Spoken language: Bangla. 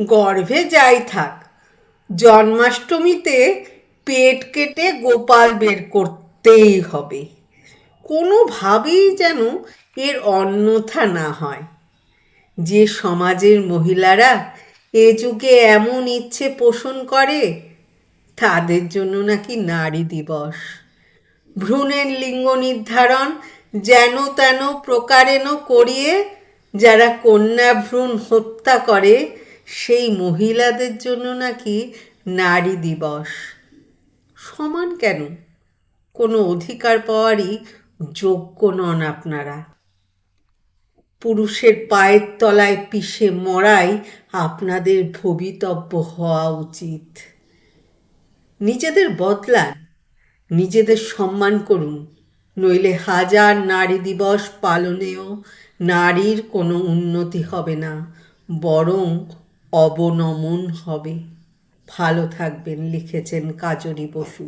গর্ভে যাই থাক। জন্মাষ্টমীতে পেট কেটে গোপাল বের করতেই হবে। কোনোভাবেই যেন এর অন্যথা না হয়। যে সমাজের মহিলারা এ যুগে এমন ইচ্ছে পোষণ করে, তাদের জন্য নাকি নারী দিবস। ভ্রূণের লিঙ্গ নির্ধারণ যেন তেন প্রকারেণ করিয়ে, যারা কন্যা ভ্রূণ হত্যা করে সেই মহিলাদের জন্য নাকি নারী দিবস। সমান কেন? কোনো অধিকার পাওয়ারই যোগ্য নন আপনারা। পুরুষের পায়ের তলায় পিষে মরাই আপনাদের ভবিতব্য হওয়া উচিত। নিজেদের বদলান, নিজেদের সম্মান করুন, নইলে হাজার নারী দিবস পালনেও নারীর কোনো উন্নতি হবে না, বরং অবনমন হবে। ভালো থাকবেন লিখেছেন কাজরী বসু।